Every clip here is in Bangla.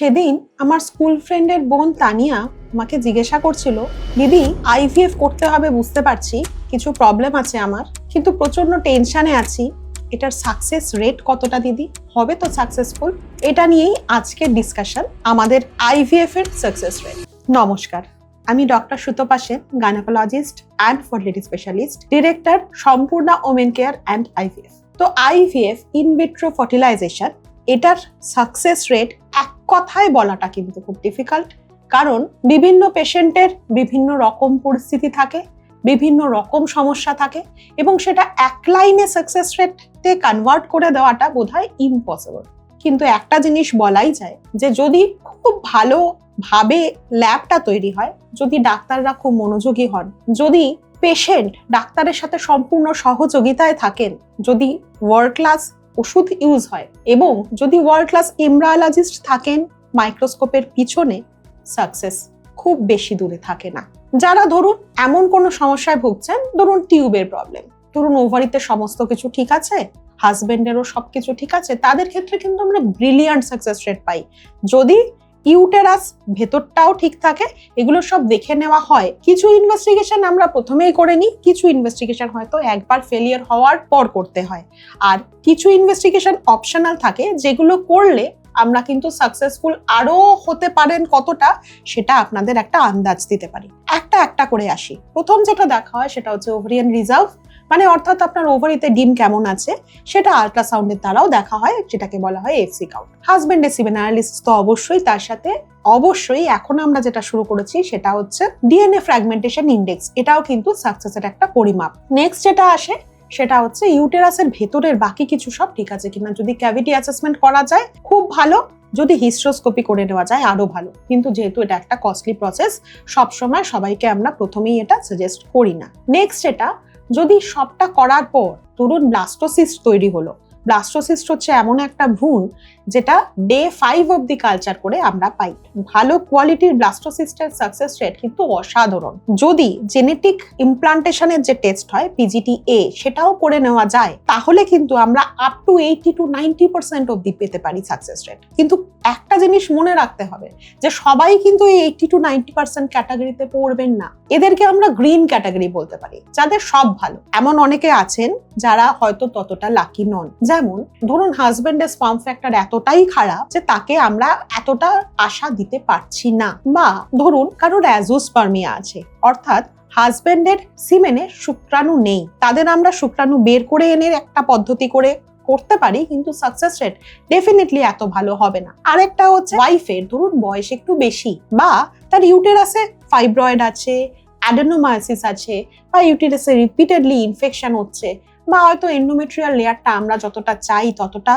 সেদিন আমার স্কুল ফ্রেন্ডের বোন তানিয়া আমাকে জিজ্ঞাসা করছিল, দিদি আইভিএফ করতে হবে, বুঝতে পারছি, কিছু প্রবলেম আছে আমার, কিন্তু প্রচণ্ড টেনশনে আছি। এটার সাকসেস রেট কতটা, দিদি? হবে তো সাকসেসফুল এটা নিয়েই আজকের ডিসকাশন আমাদের আইভিএফ এর সাকসেস রেট নমস্কার, আমি doctor Sutapa Sen gynaecologist and fertility specialist director Sampurna women care and IVF তো আইভিএফ ইনভিট্রো ফার্টিলাইজেশন এটার সাকসেস রেট এক কথায় বলাটা কিন্তু খুব ডিফিকাল্ট কারণ বিভিন্ন পেশেন্টের বিভিন্ন রকম পরিস্থিতি থাকে, বিভিন্ন রকম সমস্যা থাকে এবং সেটা এক লাইনে সাকসেস রেটে কনভার্ট করে দেওয়াটা বোধহয় ইম্পসিবল কিন্তু একটা জিনিস বলাই যায় যে যদি খুব ভালো ভাবে ল্যাবটা তৈরি হয়, যদি ডাক্তাররা খুব মনোযোগী হন, যদি পেশেন্ট ডাক্তারের সাথে সম্পূর্ণ সহযোগিতায় থাকেন, যদি ওয়ার্ল্ড ক্লাস ওষুধ ইউজ হয় এবং যদি ওয়ার্ল্ড ক্লাস এমব্রায়োলজিস্ট থাকেন মাইক্রোস্কোপের পিছনে সাকসেস খুব বেশি দূরে থাকে না। যারা ধরুন এমন কোনো সমস্যায় ভুগছেন, ধরুন টিউবের প্রবলেম ধরুন ওভারিতে সমস্ত কিছু ঠিক আছে হাজবেন্ডেরও সবকিছু ঠিক আছে, তাদের ক্ষেত্রে কিন্তু আমরা ব্রিলিয়ান্ট সাকসেস রেট পাই। যদি ইউটেরাস ভেতরটাও ঠিক থাকে, এগুলো সব দেখে নেওয়া হয়। কিছু ইনভেস্টিগেশন আমরা প্রথমেই করে নিই, কিছু ইনভেস্টিগেশন হয়তো একবার ফেলিয়ার হওয়ার পর করতে হয়। আর কিছু ইনভেস্টিগেশন অপশনাল থাকে, যেগুলো করলে আমরা কিন্তু সাকসেসফুল আরও হতে পারেন কতটা, সেটা আপনাদের একটা আন্দাজ দিতে পারি। একটা একটা করে আসি। প্রথম যেটা দেখা হয় সেটা হচ্ছে ওভারিয়ান রিজার্ভ মানে অর্থাৎ আপনার ওভারিতে ডিম কেমন আছে, সেটা আল্ট্রাসাউন্ডের দ্বারাও দেখা হয়, যেটাকে বলা হয় এফসি কাউন্ট হাজবেন্ডের সিভেন অ্যানালিসিস তো অবশ্যই, তার সাথে অবশ্যই এখন আমরা যেটা শুরু করেছি, সেটা হচ্ছে ডিএনএ ফ্র্যাগমেন্টেশন ইন্ডেক্স এটাও কিন্তু সাকসেসের একটা পরিমাপ। নেক্সট যেটা আসে, সেটা হচ্ছে ইউটেরাসের ভেতরের বাকি কিছু সব ঠিক আছে কিনা। যদি ক্যাভিটি অ্যাসেসমেন্ট করা যায়, খুব ভালো। যদি হিস্ট্রোস্কোপি করে নেওয়া যায়, আরও ভালো। কিন্তু যেহেতু এটা একটা কস্টলি প্রসেস সবসময় সবাইকে আমরা প্রথমেই এটা সাজেস্ট করি না। নেক্সট এটা যদি সবটা করার পর ধরুন ব্লাস্টোসিস্ট তৈরি হলো। ব্লাস্টোসিস্ট হচ্ছে এমন একটা ভ্রূণ যেটা day five of the culture করে আমরা পাই। ভালো কোয়ালিটির ব্লাস্টোসিস্টের সাকসেস রেট কিন্তু অসাধারণ। যদি জেনেটিক ইমপ্লান্টেশনের যে টেস্ট হয় পিজিটি এ সেটাও করে নেওয়া যায়, তাহলে কিন্তু আমরা up to eighty to ninety percent অব্দি পেতে পারি সাকসেস রেট কিন্তু একটা জিনিস মনে রাখতে হবে যে সবাই কিন্তু এই এইটি টু নাইনটি পার্সেন্ট ক্যাটাগরিতে পড়বেন না। এদেরকে আমরা গ্রিন ক্যাটাগরি বলতে পারি, যাদের সব ভালো। এমন অনেকে আছেন যারা হয়তো ততটা লাকি নন। যেমন, ধরুন হাজবেন্ডের স্পাম ফ্যাক্টর এতটাই খারাপ যে তাকে আমরা এতটা আশা দিতে পারছি না। বা ধরুন, কারোর অ্যাজোস্পার্মিয়া আছে, অর্থাৎ হাজবেন্ডের সিমেনে শুক্রাণু নেই। তাদের আমরা শুক্রাণু বের করে এনে একটা পদ্ধতি করে করতে পারি, কিন্তু সাকসেস রেট ডেফিনেটলি এত ভালো হবে না। আরেকটা হচ্ছে ওয়াইফের ধরুন বয়স একটু বেশি বা তার ইউটেরাসে ফাইব্রয়েড আছে অ্যাডেনোমায়োসিস আছে বা ইউটেরাসে রিপিটেডলি ইনফেকশন হচ্ছে বা হয়তো এন্ডোমেট্রিয়াল লেয়ারটা আমরা যতটা চাই ততটা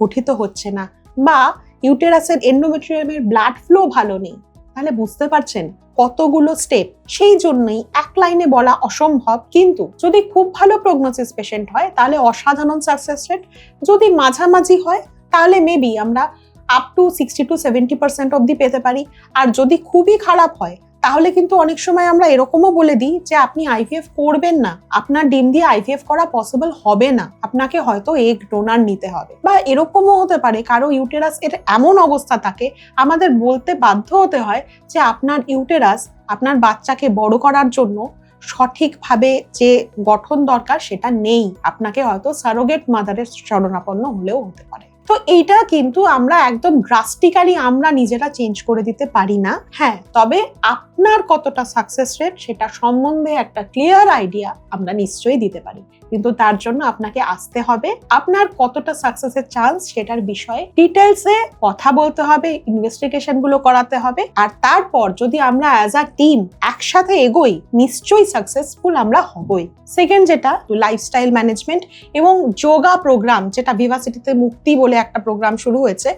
গঠিত হচ্ছে না বা ইউটেরাসের এন্ডোমেট্রিয়ামের ব্লাড ফ্লো ভালো নেই। তাহলে বুঝতে পারছেন কতগুলো স্টেপ সেই জন্যই এক লাইনে বলা অসম্ভব। কিন্তু যদি খুব ভালো প্রগনোসিস পেশেন্ট হয়, তাহলে অসাধারণ সাকসেস রেট যদি মাঝামাঝি হয়, তাহলে মেবি আমরা up to sixty to seventy percent অবধি পেতে পারি। আর যদি খুবই খারাপ হয় তাহলে কিন্তু অনেক সময় আমরা এরকমও বলে দিই যে আপনি আইভিএফ করবেন না। আপনার ডিম দিয়ে আইভিএফ করা পসিবল হবে না। আপনাকে হয়তো এগ ডোনার নিতে হবে। বা এরকমও হতে পারে, কারও ইউটেরাস এর এমন অবস্থা থাকে, আমাদের বলতে বাধ্য হতে হয় যে আপনার ইউটেরাস আপনার বাচ্চাকে বড় করার জন্য সঠিকভাবে যে গঠন দরকার সেটা নেই। আপনাকে হয়তো সারোগেট মাদারের শরণাপন্ন হলেও হতে পারে। তো এইটা কিন্তু আমরা একদম ড্রাস্টিক্যালি আমরা নিজেরা চেঞ্জ করে দিতে পারি না। হ্যাঁ তবে আপনার কতটা সাকসেস রেট সেটা সম্বন্ধে একটা ক্লিয়ার আইডিয়া আমরা নিশ্চয়ই দিতে পারি। কিন্তু তার জন্য আপনাকে আসতে হবে। আপনার কতটা সাকসেসের চান্স সেটার বিষয়ে ডিটেলসে কথা বলতে হবে ইনভেস্টিগেশনগুলো করাতে হবে। আর তারপর যদি আমরা অ্যাজ আ টিম একসাথে এগোই, নিশ্চয়ই সাকসেসফুল আমরা হবই। সেকেন্ড যেটা লাইফস্টাইল ম্যানেজমেন্ট এবং যোগা প্রোগ্রাম যেটা ভিভাসিটিতে মুক্তি বলে একটা প্রোগ্রাম শুরু হয়েছে,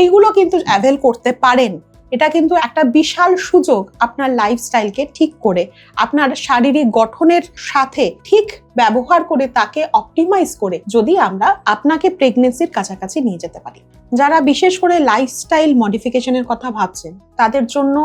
এইগুলো কিন্তু অ্যাভেল করতে পারেন। এটা কিন্তু একটা বিশাল সুযোগ আপনার লাইফস্টাইলকে ঠিক করে, আপনার শারীরিক গঠনের সাথে ঠিক ব্যবহার করে তাকে অপটিমাইজ করে যদি আমরা আপনাকে প্রেগনেন্সির কাছাকাছি নিয়ে যেতে পারি। যারা বিশেষ করে লাইফস্টাইল মডিফিকেশনের কথা ভাবছেন, তাদের জন্য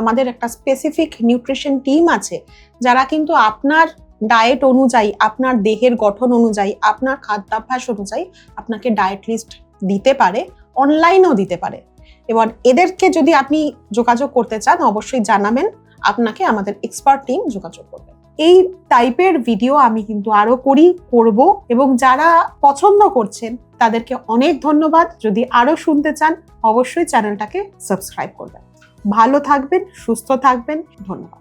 আমাদের একটা স্পেসিফিক নিউট্রিশন টিম আছে, যারা কিন্তু আপনার ডায়েট অনুযায়ী, আপনার দেহের গঠন অনুযায়ী, আপনার খাদ্যাভ্যাস অনুযায়ী আপনাকে ডায়েট লিস্ট দিতে পারে অনলাইনেও দিতে পারে। এবার এদেরকে যদি আপনি যোগাযোগ করতে চান, অবশ্যই জানাবেন। আপনাকে আমাদের এক্সপার্ট টিম যোগাযোগ করবে। এই টাইপের ভিডিও আমি কিন্তু আরও করি, করব এবং যারা পছন্দ করছেন, তাদেরকে অনেক ধন্যবাদ। যদি আরও শুনতে চান, অবশ্যই চ্যানেলটাকে সাবস্ক্রাইব করবেন। ভালো থাকবেন, সুস্থ থাকবেন। ধন্যবাদ।